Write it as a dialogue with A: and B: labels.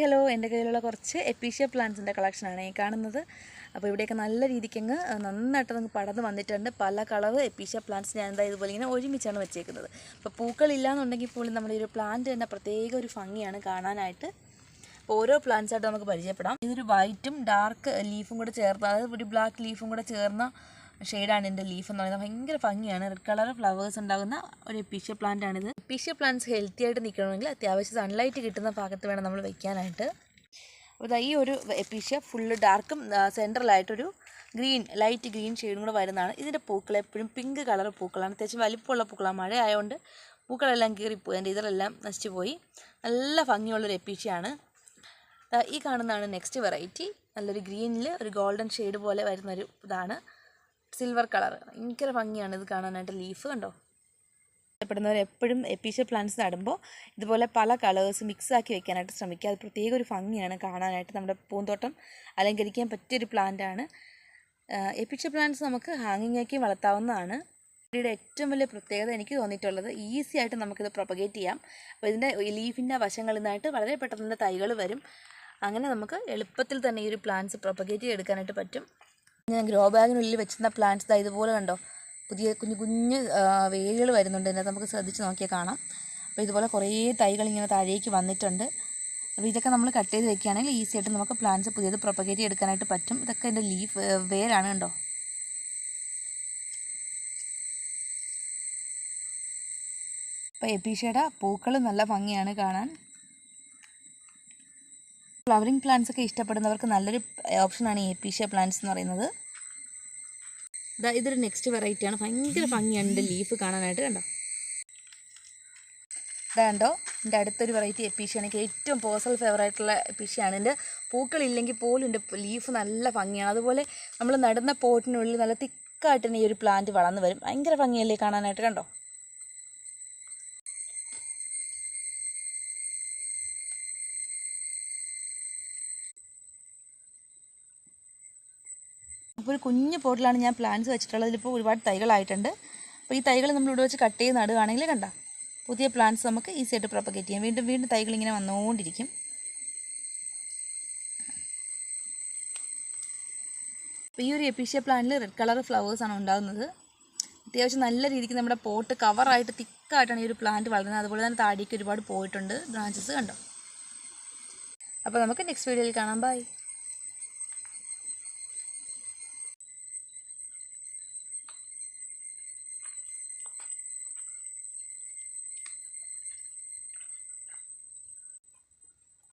A: Hello എന്റെ കയ്യിലുള്ള കുറച്ച് എപ്പീഷ്യ പ്ലാന്റ്സിന്റെ കളക്ഷനാണ് ഈ കാണുന്നത്. അപ്പോൾ ഇവിടെയൊക്കെ നല്ല രീതിക്ക് അങ്ങ് നന്നായിട്ട് നമുക്ക് പടർന്ന് വന്നിട്ടുണ്ട്. പല കളർ എപ്പീഷ്യ പ്ലാന്റ്സ് ഞാൻ എന്താ ഇതുപോലെ ഇങ്ങനെ ഒരുമിച്ചാണ് വെച്ചേക്കുന്നത്. അപ്പോൾ പൂക്കളില്ലാന്നുണ്ടെങ്കിൽ പോലും നമ്മുടെ ഒരു പ്ലാന്റ് തന്നെ പ്രത്യേക ഒരു ഭംഗിയാണ് കാണാനായിട്ട്. ഓരോ പ്ലാന്റ്സ് ആയിട്ട് നമുക്ക് പരിചയപ്പെടാം. ഇതൊരു വൈറ്റും ഡാർക്ക് ലീഫും കൂടെ ചേർന്ന് അതായത് ഒരു ബ്ലാക്ക് ലീഫും കൂടെ ചേർന്ന ഷെയ്ഡാണ് ഇതിന്റെ ലീഫ് എന്ന് പറയുന്നത്. ഭയങ്കര ഭംഗിയാണ്. റെഡ് കളർ ഫ്ലവേഴ്സ് ഉണ്ടാകുന്ന ഒരു എപ്പീഷ്യ പ്ലാന്റ് ആണിത്. എപ്പീഷ്യ പ്ലാന്റ്സ് ഹെൽത്തി ആയിട്ട് നിൽക്കണമെങ്കിൽ അത്യാവശ്യം സൺലൈറ്റ് കിട്ടുന്ന ഭാഗത്ത് വേണം നമ്മൾ വെക്കാനായിട്ട്. അപ്പോൾ ഈ ഒരു എപ്പീഷ്യ ഫുള്ള് ഡാർക്കും സെൻട്രലായിട്ടൊരു ഗ്രീൻ ലൈറ്റ് ഗ്രീൻ ഷെയ്ഡും കൂടെ വരുന്നതാണ്. ഇതിന്റെ പൂക്കൾ എപ്പോഴും പിങ്ക് കളർ പൂക്കളാണ്. അത്യാവശ്യം വലിപ്പമുള്ള പൂക്കളാണ്. മഴ ആയതുകൊണ്ട് പൂക്കളെല്ലാം കീറിപ്പോയി. എന്റെ ഇതിലെല്ലാം നശിച്ചു പോയി നല്ല ഭംഗിയുള്ളൊരു എപ്പീഷ്യയാണ് ഈ കാണുന്നതാണ് നെക്സ്റ്റ് വെറൈറ്റി നല്ലൊരു ഗ്രീനിൽ ഒരു ഗോൾഡൻ ഷെയ്ഡ് പോലെ വരുന്നൊരു ഇതാണ്. സിൽവർ കളർ ഭയങ്കര ഭംഗിയാണ് ഇത് കാണാനായിട്ട്. ലീഫ് കണ്ടോ? ഇഷ്ടപ്പെടുന്നവർ എപ്പോഴും എപ്പീഷ്യൽ പ്ലാന്റ്സ് നടുമ്പോൾ ഇതുപോലെ പല കളേഴ്സ് മിക്സ് ആക്കി വെക്കാനായിട്ട് ശ്രമിക്കുക. അത് പ്രത്യേക ഒരു ഭംഗിയാണ് കാണാനായിട്ട് നമ്മുടെ പൂന്തോട്ടം അലങ്കരിക്കാൻ പറ്റിയൊരു പ്ലാന്റാണ് എപ്പിഷ്യ പ്ലാന്റ്സ് നമുക്ക് ഹാങ്ങിങ് ആക്കി വളർത്താവുന്നതാണ്. ഇവിടെ ഏറ്റവും വലിയ പ്രത്യേകത എനിക്ക് തോന്നിയിട്ടുള്ളത് ഈസി ആയിട്ട് നമുക്കിത് പ്രൊപ്പഗേറ്റ് ചെയ്യാം. അപ്പോൾ ഇതിന്റെ ലീഫിന്റെ വശങ്ങളിൽ നിന്നായിട്ട് വളരെ പെട്ടെന്ന് തൈകൾ വരും. അങ്ങനെ നമുക്ക് എളുപ്പത്തിൽ തന്നെ ഈ ഒരു പ്ലാന്റ്സ് പ്രൊപ്പഗേറ്റ് ചെയ്തെടുക്കാനായിട്ട് പറ്റും. ഞാൻ ഗ്രോ ബാഗിനുള്ളിൽ വെച്ചിരുന്ന പ്ലാന്റ്സ് ദാ ഇതുപോലെ കണ്ടോ? പുതിയ കുഞ്ഞു കുഞ്ഞ് വേരുകൾ വരുന്നുണ്ട്. ഇതിനകത്ത് നമുക്ക് ശ്രദ്ധിച്ച് നോക്കിയാൽ കാണാം. അപ്പോൾ ഇതുപോലെ കുറേ തൈകൾ ഇങ്ങനെ താഴേക്ക് വന്നിട്ടുണ്ട്. അപ്പോൾ ഇതൊക്കെ നമ്മൾ കട്ട് ചെയ്ത് വെക്കുകയാണെങ്കിൽ ഈസി ആയിട്ട് നമുക്ക് പ്ലാന്റ്സ് പുതിയത് പ്രൊപ്പഗേറ്റ് എടുക്കാനായിട്ട് പറ്റും. ഇതൊക്കെ എന്റെ ലീഫ് വേരാണ് കണ്ടോ? അപ്പോൾ എപ്പീഷയുടെ പൂക്കൾ നല്ല ഭംഗിയാണ് കാണാൻ. ഫ്ലവറിങ് പ്ലാന്റ്സ് ഒക്കെ ഇഷ്ടപ്പെടുന്നവർക്ക് നല്ലൊരു ഓപ്ഷനാണ് ഈ എപ്പീഷ്യ പ്ലാന്റ്സ് എന്ന് പറയുന്നത്. ഇതാ ഇതൊരു നെക്സ്റ്റ് വെറൈറ്റിയാണ് ഭയങ്കര ഭംഗിയാണ് എന്റെ ലീഫ് കാണാനായിട്ട് കണ്ടോ? ഇതാ കണ്ടോ? എന്റെ അടുത്തൊരു വെറൈറ്റി എപ്പീഷ്യാണ് എനിക്ക് ഏറ്റവും പേഴ്സണൽ ഫേവറായിട്ടുള്ള എപ്പീഷ്യാണ് എന്റെ പൂക്കളില്ലെങ്കിൽ പോലും എന്റെ ലീഫ് നല്ല ഭംഗിയാണ്. അതുപോലെ നമ്മൾ നടുന്ന പോട്ടിനുള്ളിൽ നല്ല തിക്കായിട്ട് തന്നെ ഈ ഒരു പ്ലാന്റ് വളർന്നു വരും. ഭയങ്കര ഭംഗിയല്ലേ കാണാനായിട്ട് കണ്ടോ? അപ്പോൾ ഒരു കുഞ്ഞു പോട്ടിലാണ് ഞാൻ പ്ലാന്റ്സ് വെച്ചിട്ടുള്ളത്. ഇതിലിപ്പോൾ ഒരുപാട് തൈകളായിട്ടുണ്ട്. അപ്പോൾ ഈ തൈകൾ നമ്മൾ ഇവിടെ വെച്ച് കട്ട് ചെയ്ത് നടുകയാണെങ്കിൽ കണ്ട പുതിയ പ്ലാന്റ്സ് നമുക്ക് ഈസി ആയിട്ട് പ്രൊപ്പഗേറ്റ് ചെയ്യാം. വീണ്ടും വീണ്ടും തൈകൾ ഇങ്ങനെ വന്നുകൊണ്ടിരിക്കും അപ്പോൾ ഈ ഒരു എപ്പീഷ്യ പ്ലാന്റിൽ റെഡ് കളർ ഫ്ലവേഴ്സ് ആണ് ഉണ്ടാകുന്നത് അത്യാവശ്യം നല്ല രീതിക്ക് നമ്മുടെ പോട്ട് കവറായിട്ട് തിക്കായിട്ടാണ് ഈ ഒരു പ്ലാന്റ് വളരുന്നത്. അതുപോലെ തന്നെ താടിക്ക് ഒരുപാട് പോയിട്ടുണ്ട്. ബ്രാഞ്ചസ് കണ്ടോ? അപ്പോൾ നമുക്ക് നെക്സ്റ്റ് വീഡിയോയിൽ കാണാം. ബൈ